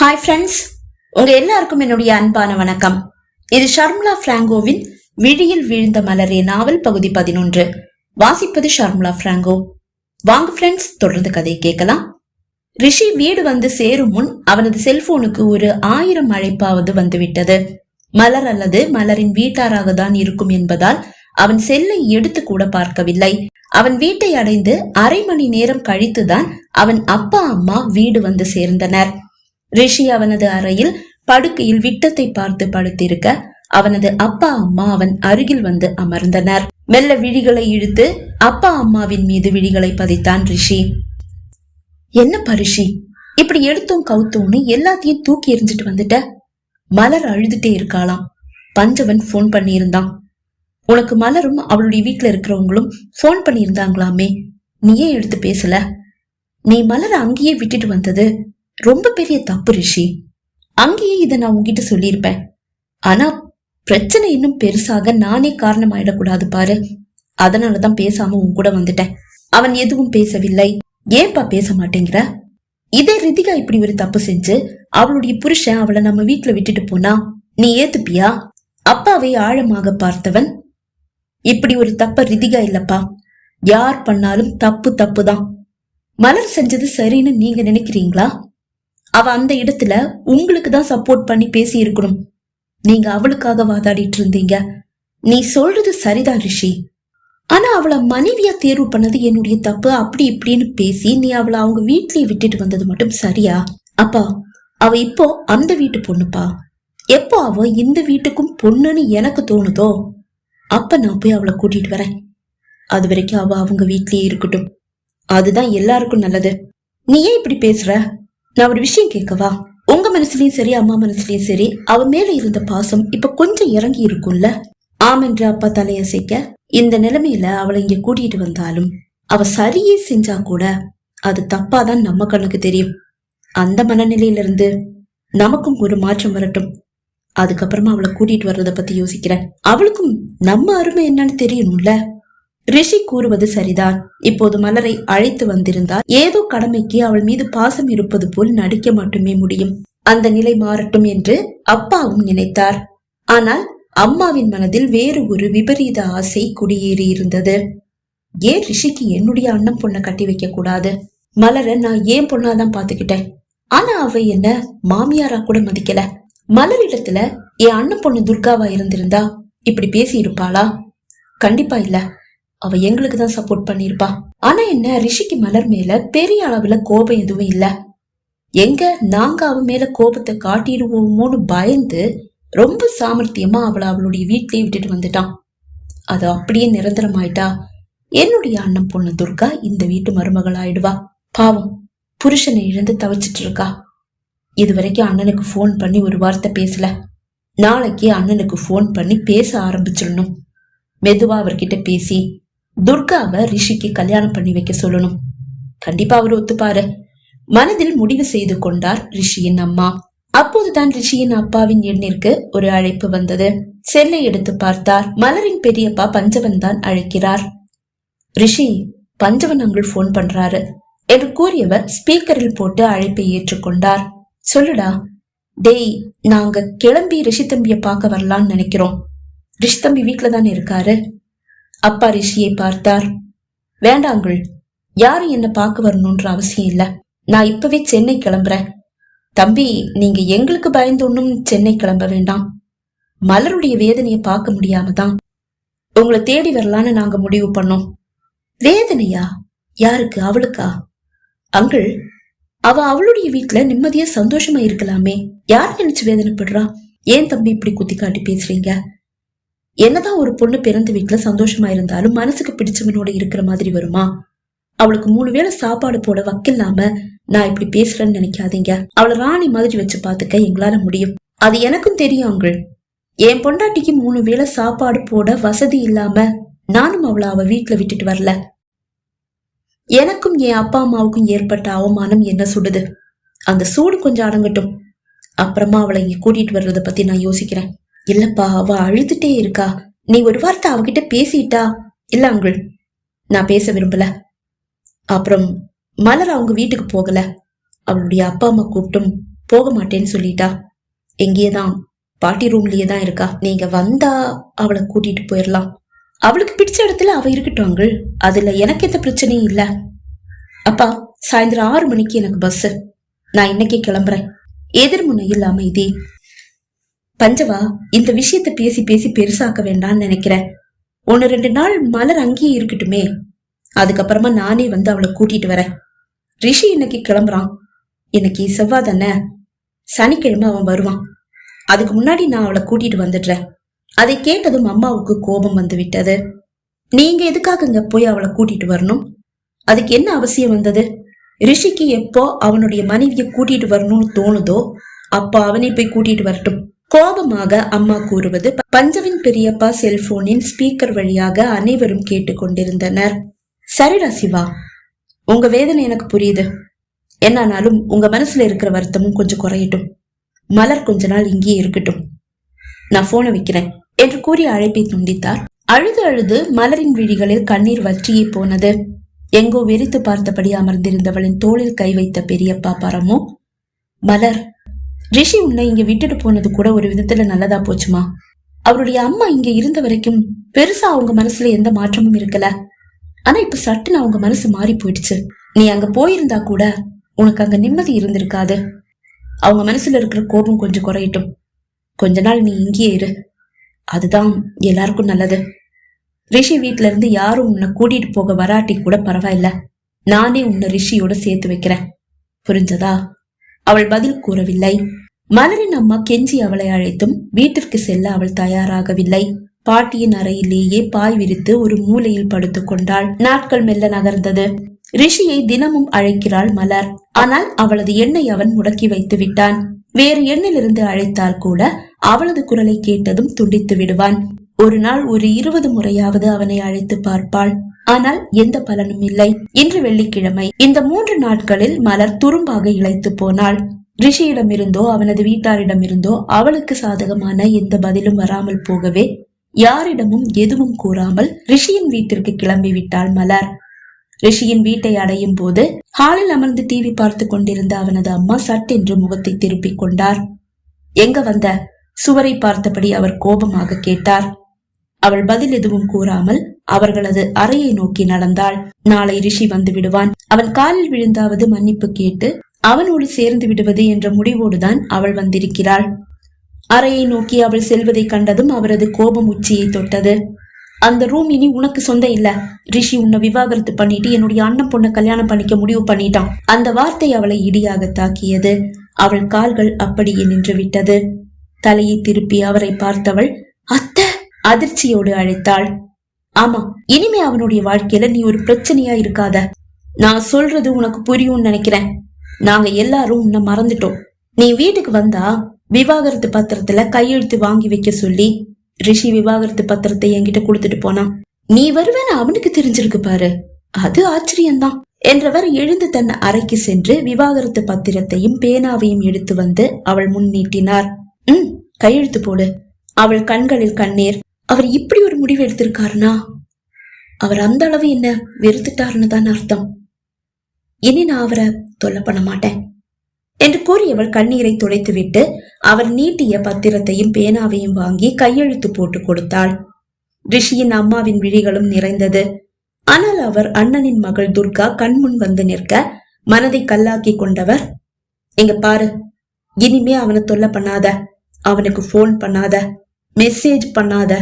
Hi friends உங்க எல்லாருக்கும் என்னுடைய அன்பான வணக்கம். இது ஷர்முலா பிராங்கோவின் விழியில் வீழ்ந்த மலரே நாவல் பகுதி பதினொன்று. வாசிப்பது ஷர்முலா பிராங்கோ. வாங்க ஃப்ரெண்ட்ஸ் தொடர்ந்து கதையை கேட்கலாம். ரிஷி வீடு வந்து சேரும் முன் அவனது செல்போனுக்கு ஒரு ஆயிரம் அழைப்பாவது வந்துவிட்டது. மலர் அல்லது மலரின் வீட்டாராக தான் இருக்கும் என்பதால் அவன் செல்லை எடுத்து கூட பார்க்கவில்லை. அவன் வீட்டை அடைந்து அரை மணி நேரம் கழித்துதான் அவன் அப்பா அம்மா வீடு வந்து சேர்ந்தனர். ரிஷி அவனது அறையில் படுக்கையில் விட்டத்தை பார்த்து படுத்திருக்க அவனது அப்பா அம்மா அவன் அருகில் வந்து அமர்ந்தனர். மெல்ல விழிகளை இழுத்து அப்பா அம்மாவின் மீது விழிகளை பதித்தான் ரிஷி. என்ன பரிஷி இப்படி எடுத்தோம் கவுத்தோன்னு எல்லாத்தையும் தூக்கி எறிஞ்சிட்டு வந்துட்ட? மலர் அழுதுட்டே இருக்காளாம். பஞ்சவன் போன் பண்ணியிருந்தான். உனக்கு மலரும் அவளுடைய வீட்டுல இருக்கிறவங்களும் போன் பண்ணியிருந்தாங்களாமே. நீ ஏன் எடுத்து பேசல. நீ மலர் அங்கேயே விட்டுட்டு வந்தது. ரொம்ப பெரிய தப்பு ரிஷி. அங்கேயே இதை நான் உன்கிட்ட சொல்லியிருப்பேன். ஆனா பிரச்சனை இன்னும் பெருசாக நானே காரணமாயிடக்கூடாது பாரு. அதனாலதான் பேசாம உன் கூட வந்துட்டேன். அவன் எதுவும் பேசவில்லை. ஏன்பா பேச மாட்டேங்கிற? இதே ரிதிகா இப்படி ஒரு தப்பு செஞ்சு அவளுடைய புருஷன் அவளை நம்ம வீட்டுல விட்டுட்டு போனா நீ ஏத்துப்பியா? அப்பாவை ஆழமாக பார்த்தவன். இப்படி ஒரு தப்ப ரிதிகா இல்லப்பா. யார் பண்ணாலும் தப்பு தப்பு தான் மலர் செஞ்சது சரின்னு நீங்க நினைக்கிறீங்களா? அவ அந்த இடத்துல உங்களுக்கு தான் சப்போர்ட் பண்ணி பேசி இருக்கணும் நீங்க அவளுக்காக வாதாடிட்டு இருந்தீங்க? நீ சொல்றது சரிதான் ரிஷி. ஆனா அவளை மனைவியா தேர்வு பண்ணது என்னுடைய தப்பு அப்படி இப்படின்னு பேசி நீ அவளை அவங்க வீட்லயே விட்டுட்டு வந்தது மட்டும் சரியா? அப்பா அவ இப்போ அந்த வீட்டு பொண்ணுப்பா. எப்போ அவ இந்த வீட்டுக்கும் பொண்ணுன்னு எனக்கு தோணுதோ அப்ப நான் போய் அவளை கூட்டிட்டு வரேன். அது வரைக்கும் அவ அவங்க வீட்லயே இருக்கட்டும். அதுதான் எல்லாருக்கும் நல்லது. நீ ஏன் இப்படி பேசுற? நான் ஒரு விஷயம் கேட்கவா? உங்க மனசுலயும் சரி அம்மா மனசுலயும் சரி அவ மேல இருந்த பாசம் இப்ப கொஞ்சம் இறங்கி இருக்கும்ல? ஆம் என்று அப்பா தலையசைக்க இந்த நிலைமையில அவளை இங்க கூட்டிட்டு வந்தாலும் அவ சரியே செஞ்சா கூட அது தப்பாதான் நம்ம கண்ணுக்கு தெரியும். அந்த மனநிலையில இருந்து நமக்கும் ஒரு மாற்றம் வரட்டும். அதுக்கப்புறமா அவளை கூட்டிட்டு வர்றத பத்தி யோசிக்கிறேன். அவளுக்கும் நம்ம அருமை என்னன்னு தெரியணும்ல? ரிஷி கூறுவது சரிதான். இப்போது மலரை அழைத்து வந்திருந்தால் ஏதோ கடமைக்கு அவள் மீது பாசம் இருப்பது போல் நடிக்க மட்டுமே முடியும். அந்த நிலை மாறட்டும் என்று அப்பாவும் நினைத்தார். ஆனால் அம்மாவின் மனதில் வேறு ஒரு விபரீத ஆசை குடியேறி இருந்தது. ஏன் ரிஷிக்கு என்னுடைய அண்ணன் பொண்ணை கட்டி வைக்க கூடாது? மலரை நான் ஏன் பொண்ணாதான் பாத்துக்கிட்டேன் ஆனா அவ என்ன மாமியாரா கூட மதிக்கல. மலர் இடத்துல என் அண்ணன் பொண்ணு துர்காவா இருந்திருந்தா? இப்படி பேசி இருப்பாளா கண்டிப்பா இல்ல. அவ எங்களுக்கு தான் சப்போர்ட் பண்ணிருப்பா. ஆனா என்ன ரிஷிக்கு மலர் மேல பெரிய அளவுல கோபம் எதுவும் இல்ல. எங்க நாங்க அவ மேல கோபத்தை காட்டிடுவோமோன்னு பயந்து ரொம்ப சாமர்த்தியமா அவளை அவளுடைய வீட்லயே விட்டுட்டு வந்துட்டான் அது அப்படியே நிரந்தரமாயிட்டா. என்னுடைய அண்ணன் பொண்ணு துர்கா இந்த வீட்டு மருமகள் ஆயிடுவா. பாவம் புருஷனை இழந்து தவிச்சிட்டு இருக்கா. இது வரைக்கும் அண்ணனுக்கு ஃபோன் பண்ணி ஒரு வார்த்தை பேசல. நாளைக்கு அண்ணனுக்கு ஃபோன் பண்ணி பேச ஆரம்பிச்சிடணும். மெதுவா அவர்கிட்ட பேசி துர்காவை ரிஷிக்கு கல்யாணம் பண்ணி வைக்க சொல்லணும். கண்டிப்பா அவர் ஒத்துப்பாரு. மனதில் முடிவு செய்து கொண்டார் ரிஷியின் அம்மா. அப்போதுதான் ரிஷியின் அப்பாவின் எண்ணிற்கு ஒரு அழைப்பு வந்தது. செல்லை எடுத்து பார்த்தார். மலரின் பெரியப்பா பஞ்சவன் தான் அழைக்கிறார். ரிஷி பஞ்சவன் அங்குள் போன் பண்றாரு. என்று கூறியவர் ஸ்பீக்கரில் போட்டு அழைப்பை ஏற்றுக்கொண்டார். சொல்லுடா டேய் நாங்க கிளம்பி ரிஷி தம்பிய பார்க்க வரலாம்னு நினைக்கிறோம். ரிஷி தம்பி வீட்டுல தானே இருக்காரு? அப்பா ரிஷியை பார்த்தார். வேண்டாங்கள் யாரும் என்ன பார்க்க வரணும்ன்ற அவசியம் இல்ல. நான் இப்பவே சென்னை கிளம்புறேன். தம்பி நீங்க எங்களுக்கு பயந்து ஒன்னும் சென்னை கிளம்ப வேண்டாம். மலருடைய வேதனையை பார்க்க முடியாம தான். உங்களை தேடி வரலான்னு நாங்க முடிவு பண்ணோம். வேதனையா? யாருக்கு? அவளுக்கா? அங்கிள் அவ அவளுடைய வீட்டுல நிம்மதியா சந்தோஷமா இருக்கலாமே. யார் நினைச்சு வேதனைப்படுறா? ஏன் தம்பி இப்படி குத்தி காட்டி பேசுறீங்க? என்னதான் ஒரு பொண்ணு பிறந்த வீட்டுல சந்தோஷமா இருந்தாலும் மனசுக்கு பிடிச்சவனோட இருக்கிற மாதிரி வருமா? அவளுக்கு மூணு வேளை சாப்பாடு போட வக்கில்லாம நான் இப்படி பேசுறேன்னு நினைக்காதீங்க. அவளை ராணி மாதிரி வச்சு பாத்துக்க எங்களால முடியும். அது எனக்கும் தெரியும் அங்கிள். என் பொண்டாட்டிக்கு மூணு வேளை சாப்பாடு போட வசதி இல்லாம நானும் அவளை அவ வீட்டுல விட்டுட்டு வரல. எனக்கும் என் அப்பா அம்மாவுக்கும் ஏற்பட்ட அவமானம் என்ன சுடுது அந்த சூடு கொஞ்சம் அடங்கட்டும். அப்புறமா அவளை இங்க கூட்டிட்டு வர்றத பத்தி நான் யோசிக்கிறேன். இல்லப்பா அவ அழுதுட்டே இருக்கா. நீ ஒரு வார்த்தை அவகிட்ட பேசிட்டா? இல்ல அங்குள் நான் பேச விரும்பல. அப்புறம் மலர் அவங்க வீட்டுக்கு போகல. அவளுடைய அப்பா அம்மா கூப்பிட்டும் போக மாட்டேன்னு சொல்லிட்டா. எங்கேயே தான் பாட்டி ரூம்லயே தான் இருக்கா. நீங்க வந்தா அவளை கூட்டிட்டு போயிடலாம் அவளுக்கு பிடிச்ச இடத்துல அவ இருக்கட்டும் அங்கிள். அதுல எனக்கு எந்த பிரச்சனையும் இல்ல. அப்பா சாயந்தரம் ஆறு மணிக்கு எனக்கு பஸ் நான் இன்னைக்கே கிளம்புறேன். எதிர்முனையில் அமைதி. பஞ்சவா இந்த விஷயத்தை பேசி பேசி பெருசாக்க வேண்டாம்னு நினைக்கிறேன். ஒன்னு ரெண்டு நாள் மலர் அங்கேயே இருக்கட்டுமே. அதுக்கப்புறமா நானே வந்து அவளை கூட்டிட்டு வரேன். ரிஷி இன்னைக்கு கிளம்புறான். இன்னைக்கு செவ்வாய் தானே சனிக்கிழமை அவன் வருவான். அதுக்கு முன்னாடி நான் அவளை கூட்டிட்டு வந்துடுறேன். அதை கேட்டதும் அம்மாவுக்கு கோபம் வந்து விட்டது. நீங்க எதுக்காகங்க போய் அவளை கூட்டிட்டு வரணும்? அதுக்கு என்ன அவசியம் வந்தது? ரிஷிக்கு எப்போ அவனுடைய மனைவியை கூட்டிட்டு வரணும்னு தோணுதோ அப்போ அவனே போய் கூட்டிட்டு வரட்டும். கோபமாக அம்மா கூறுவது பஞ்சவின் பெரியப்பா செல்போனின் ஸ்பீக்கர் வழியாக அனைவரும் கேட்டுக்கொண்டிருந்தனர். சரிடா சிவா உங்க வேதனை எனக்கு புரியுது. என்னானாலும் உங்க மனசுல இருக்கிற வருத்தமும் கொஞ்சம் குறையட்டும். மலர் கொஞ்ச நாள் இங்கேயே இருக்கட்டும். நான் போனை வைக்கிறேன் என்று கூறி அழைப்பை துண்டித்தார். அழுது அழுது மலரின் விழிகளில் கண்ணீர் வற்றியே போனது. எங்கோ வெறித்து பார்த்தபடி அமர்ந்திருந்தவளின் தோளில் கை வைத்த பெரியப்பா பரமோ மலர் ரிஷி உன்னை இங்க விட்டுட்டு போனது கூட ஒரு விதத்துல நல்லதா போச்சுமா? அவருடைய அம்மா இங்க இருந்த வரைக்கும் பெருசா அவங்க மனசுல எந்த மாற்றமும் இருக்கல. ஆனா இப்ப சட்டுன்னு அவங்க மனசு மாறி போயிடுச்சு. நீ அங்க போயிருந்தா கூட உனக்கு அங்க நிம்மதி இருந்திருக்காது. அவங்க மனசுல இருக்கிற கோபம் கொஞ்சம் குறையட்டும். கொஞ்ச நாள் நீ இங்கேயே இரு. அதுதான் எல்லாருக்கும் நல்லது. ரிஷி வீட்ல இருந்து யாரும் உன்னை கூட்டிட்டு போக வராட்டி கூட பரவாயில்ல. நானே உன்னை ரிஷியோட சேர்த்து வைக்கிறேன். புரிஞ்சதா? அவள் பதில் கூறவில்லை. மலரின் அம்மா கெஞ்சி அவளை அழைத்தும் வீட்டிற்கு செல்ல அவள் தயாராகவில்லை. பாட்டியின் அறையிலேயே பாய் விரித்து ஒரு மூலையில் படுத்துக் கொண்டாள். நாட்கள் மெல்ல நகர்ந்தது. ரிஷியை தினமும் அழைக்கிறாள் மலர். ஆனால் அவளது எண்ணை அவன் முடக்கி வைத்து விட்டான். வேறு எண்ணிலிருந்து அழைத்தால் கூட அவளது குரலை கேட்டதும் துண்டித்து விடுவான். ஒரு நாள் ஒரு இருபது முறையாவது அவனை அழைத்து பார்ப்பாள். ஆனால் எந்த பலனும் இல்லை. இன்று வெள்ளிக்கிழமை. இந்த மூன்று நாட்களில் மலர் துரும்பாக இழைத்து போனாள். ரிஷியிடமிருந்தோ அவனது வீட்டாரிடமிருந்தோ அவளுக்கு சாதகமான எந்த பதிலும் வராமல் போகவே யாரிடமும் எதுவும் கூறாமல் ரிஷியின் வீட்டிற்கு கிளம்பி விட்டாள் மலர். ரிஷியின் வீட்டை அடையும் போது ஹாலில் அமர்ந்து டிவி பார்த்து கொண்டிருந்த அவனது அம்மா சட்டென்று முகத்தை திருப்பிக் கொண்டார். எங்க வந்த? சுவரை பார்த்தபடி அவர் கோபமாக கேட்டார். அவள் பதில் எதுவும் கூறாமல் அவர்களது அறையை நோக்கி நடந்தாள். நாளை ரிஷி வந்து விடுவான். அவன் காலில் விழுந்தாவது மன்னிப்பு கேட்டு அவனோடு சேர்ந்து விடுவது என்ற முடிவோடுதான் அவள் வந்திருக்கிறாள். அறையை நோக்கி அவள் செல்வதை கண்டதும் அவரது கோபம் உச்சியை தொட்டது. அந்த ரூம் இனி உனக்கு சொந்த இல்ல. ரிஷி உன்னை விவாகரத்து பண்ணிட்டு என்னுடைய அண்ணன் பொண்ணை கல்யாணம் பண்ணிக்க முடிவு பண்ணிட்டான். அந்த வார்த்தை அவளை இடியாக தாக்கியது. அவள் கால்கள் அப்படியே நின்று விட்டது. தலையை திருப்பி அவரை பார்த்தவள் அத்தை! அதிர்ச்சியோடு அழைத்தாள். ஆமா இனிமே அவனுடைய வாழ்க்கையில நீ ஒரு பிரச்சனையா இருக்காத. நான் சொல்றது உனக்கு புரியும்னு நினைக்கிறேன். நாங்க எல்லாரும் உன்னை மறந்துட்டோம். நீ வீட்டுக்கு வந்தா விவாகரத்து பத்திரத்துல கையெழுத்து வாங்கி வைக்க சொல்லி ரிஷி விவாகரத்து பத்திரத்தை என்கிட்ட கொடுத்துட்டு போனான் நீ வருவேன்னு அவனுக்கு தெரிஞ்சிருக்கு பாரு. அது ஆச்சரியம்தான். என்றவர் எழுந்து தன் அறைக்கு சென்று விவாகரத்து பத்திரத்தையும் பேனாவையும் எடுத்து வந்து அவள் முன் நீட்டினார். உம் கையெழுத்து போடு. அவள் கண்களில் கண்ணீர். அவர் இப்படி ஒரு முடிவு எடுத்திருக்காருனா? அவர் அந்த அளவு என்ன வெறுத்துட்டாருன்னு தான் அர்த்தம். இனி நான் அவரை தொல்லை பண்ண மாட்டேன் என்று கூறியவள் கண்ணீரை துடைத்துவிட்டு அவர் நீட்டிய பத்திரத்தையும் பேனாவையும் வாங்கி கையெழுத்து போட்டு கொடுத்தாள். ரிஷியின் அம்மாவின் விழிகளும் நிறைந்தது. ஆனால் அவர் அண்ணனின் மகள் துர்கா கண்முன் வந்து நிற்க மனதை கல்லாக்கி கொண்டவர் எங்க பாரு இனிமே அவனை தொல்லை பண்ணாத அவனுக்கு போன் பண்ணாத மெசேஜ் பண்ணாத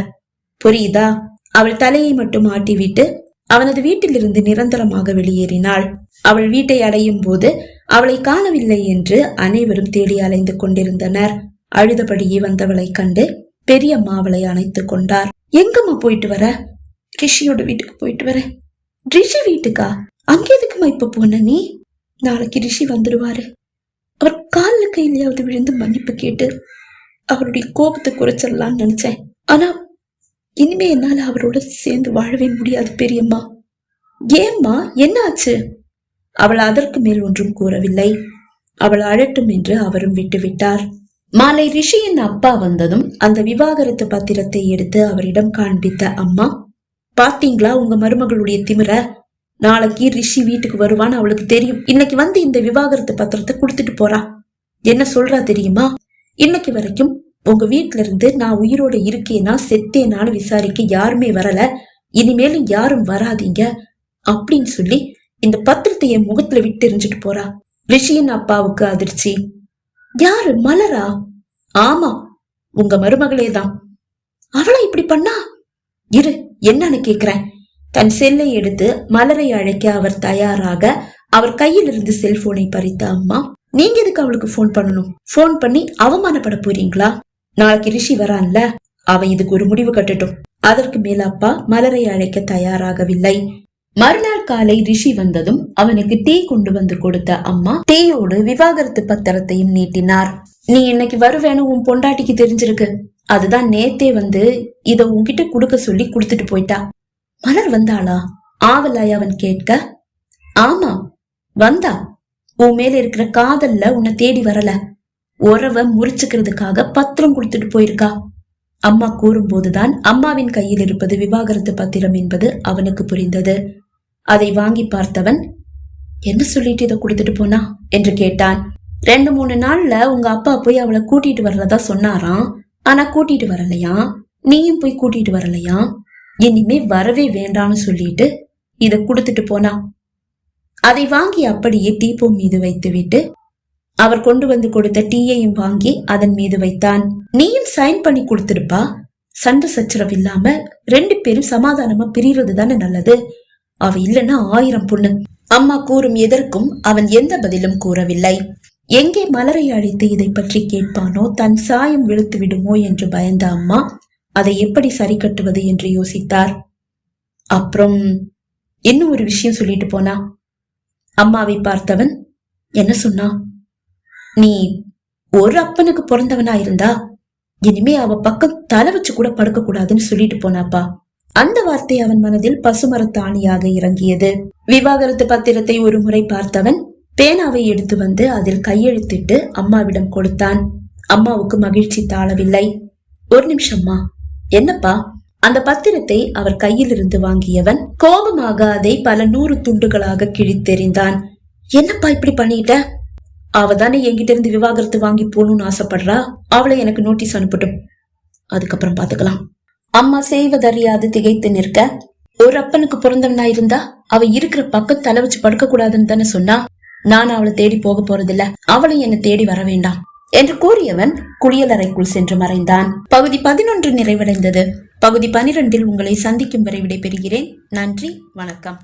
புரியுதா? அவள் தலையை மட்டும் ஆட்டிவிட்டு அவனது வீட்டிலிருந்து நிரந்தரமாக வெளியேறினாள். அவள் வீட்டை அடையும் போது அவளை காணவில்லை என்று அனைவரும் தேடி அலைந்து கொண்டிருந்தனர். அழுதபடியே வந்தவளை கண்டு பெரியம்மா அவளை அணைத்துக் கொண்டார். எங்கம்மா போயிட்டு வர? ரிஷியோட வீட்டுக்கு போயிட்டு வர. ரிஷி வீட்டுக்கா? அங்கே எதுக்குமா இப்ப போன நீ? நாளைக்கு ரிஷி வந்துடுவாரு அவர் காலில் கையிலையாவது விழுந்து மன்னிப்பு கேட்டு அவருடைய கோபத்தை குறைச்சிடலாம்னு நினைச்சேன். ஆனா இனிமே என்னால அவரோட சேர்ந்து வாழவே முடியாது பெரியம்மா. ஏம்மா என்ன ஆச்சு அவள் அதற்கு மேல் ஒன்றும் கூறவில்லை. அவள் அழட்டும் என்று அவரும் விட்டுவிட்டார். மாலை ரிஷியின் அப்பா வந்ததும் அந்த விவாகரத்து பத்திரத்தை எடுத்து அவரிடம் காண்பித்த அம்மா பாத்தீங்களா உங்க மருமகளுடைய திமிர? நாளைக்கு ரிஷி வீட்டுக்கு வருவான்னு அவளுக்கு தெரியும். இன்னைக்கு வந்து இந்த விவாகரத்து பத்திரத்தை கொடுத்துட்டு போறா. என்ன சொல்றா தெரியுமா? இன்னைக்கு வரைக்கும் உங்க வீட்ல இருந்து நான் உயிரோட இருக்கேனா செத்தேனான்னு விசாரிக்க யாருமே வரல. இனிமேலும் யாரும் வராதீங்க அப்படின்னு சொல்லி இந்த பத்திரத்தை என் முகத்துல விட்டு எரிஞ்சிட்டு போறா. ரிஷியின் அப்பாவுக்கு அதிர்ச்சி. யாரு? மலரா? ஆமா உங்க மருமகளே தான். அவளை இப்படி பண்ணா? இரு என்னன்னு கேக்குறேன். தன் செல்லை எடுத்து மலரை அழைக்க அவர் தயாராக அவர் கையில் இருந்து செல்போனை பறித்த அம்மா நீங்க எதுக்கு அவளுக்கு ஃபோன் பண்ணணும்? ஃபோன் பண்ணி அவமானப்பட போறீங்களா? நாளைக்கு ரிஷி வரான்ல? அவன் இதுக்கு ஒரு முடிவு கட்டட்டும். அதற்கு மேல அப்பா மலரை அழைக்க தயாராகவில்லை. மறுநாள் காலை ரிஷி வந்ததும் அவனுக்கு டீ கொண்டு வந்து கொடுத்த அம்மா டீயோடு விவாகரத்து பத்திரத்தையும் நீட்டினார். நீ இன்னைக்கு வருவேன்னு உன் பொண்டாட்டிக்கு தெரிஞ்சிருக்கு. அதுதான் நேத்தே வந்து இத உன்கிட்ட குடுக்க சொல்லி குடுத்துட்டு போயிட்டா. மலர் வந்தாளா? ஆவலாய் அவன் கேட்க ஆமா வந்தா. உன் மேல இருக்கிற காதல்ல உன்னை தேடி வரல. உறவை முறிச்சுக்கிறதுக்காக பத்திரம் கொடுத்துட்டு போயிருக்கா? அம்மா கூறும்போதுதான் அம்மாவின் கையில் இருப்பது விவாகரத்து பத்திரம் என்பது அவனுக்கு புரிந்தது. அதை வாங்கி பார்த்தவன் என்ன சொல்லிட்டு இதை கொடுத்துட்டு போனா? என்று கேட்டான். ரெண்டு மூணு நாள்ல உங்க அப்பா போய் அவளை கூட்டிட்டு வர்றதா சொன்னாராம். ஆனா கூட்டிட்டு வரலையா? நீயும் போய் கூட்டிட்டு வரலையா? இனிமே வரவே வேண்டாம்னு சொல்லிட்டு இதை கொடுத்துட்டு போனா? அதை வாங்கி அப்படியே டீப்போ மீது வைத்துவிட்டு அவர் கொண்டு வந்து கொடுத்த டீயையும் வாங்கி அதன் மீது வைத்தான். நீயும் சைன் பண்ணி கொடுத்துருப்பா? சண்டை சச்சரவு இல்லாம ரெண்டு பேரும் சமாதானமா பிரியறது தானே நல்லது. அவ இல்லைன்னா ஆயிரம் பொண்ணு. அம்மா கூறும் எதற்கும் அவன் எந்த பதிலும் கூறவில்லை. எங்கே மலரை அழைத்து இதை பற்றி கேட்பானோ தன் சாயம் விழுத்து விடுமோ? என்று பயந்த அம்மா அதை எப்படி சரி கட்டுவது என்று யோசித்தார். அப்புறம் இன்னும் ஒரு விஷயம் சொல்லிட்டு போனா? அம்மாவை பார்த்தவன் என்ன சொன்னா? நீ ஒரு அப்பனுக்கு பிறந்தவனா இருந்தா இனிமே அவ பக்கம் தலை வச்சு கூட படுக்க கூடாதுன்னு சொல்லிட்டு போனாப்பா. அந்த வார்த்தை அவன் மனதில் பசுமரத்தாணியாக இறங்கியது. விவாகரத்து பத்திரத்தை ஒரு முறை பார்த்தவன் பேனாவை எடுத்து வந்து அதில் கையெழுத்திட்டு அம்மாவிடம் கொடுத்தான். அம்மாவுக்கு மகிழ்ச்சி தாழவில்லை. ஒரு நிமிஷம்மா என்னப்பா? அந்த பத்திரத்தை அவர் கையில் இருந்து வாங்கியவன் கோபமாக அதை பல நூறு துண்டுகளாக கிழித்தெறிந்தான். என்னப்பா இப்படி பண்ணிட்ட? அவ தானே என்கிட்ட இருந்து விவாகரத்து வாங்கி போகணும்னு ஆசைப்படுறா? அவளை எனக்கு நோட்டீஸ் அனுப்பட்டும். அதுக்கப்புறம் பாத்துக்கலாம் அம்மா செய்வதறியாது திகைத்து நிற்க. ஒரு அப்பனுக்கு பிறந்தவனா இருந்தா அவ இருக்கிற பக்கம் தலை வச்சு படுக்க கூடாதுன்னு தானே சொன்னா? நான் அவளை தேடி போக போறதில்ல. அவளும் என்னை தேடி வர வேண்டாம். என்று கூறியவன் குளியலறைக்குள் சென்று மறைந்தான். பகுதி பதினொன்று நிறைவடைந்தது. பகுதி பனிரெண்டில் உங்களை சந்திக்கும் வரை விடைபெறுகிறேன். நன்றி வணக்கம்.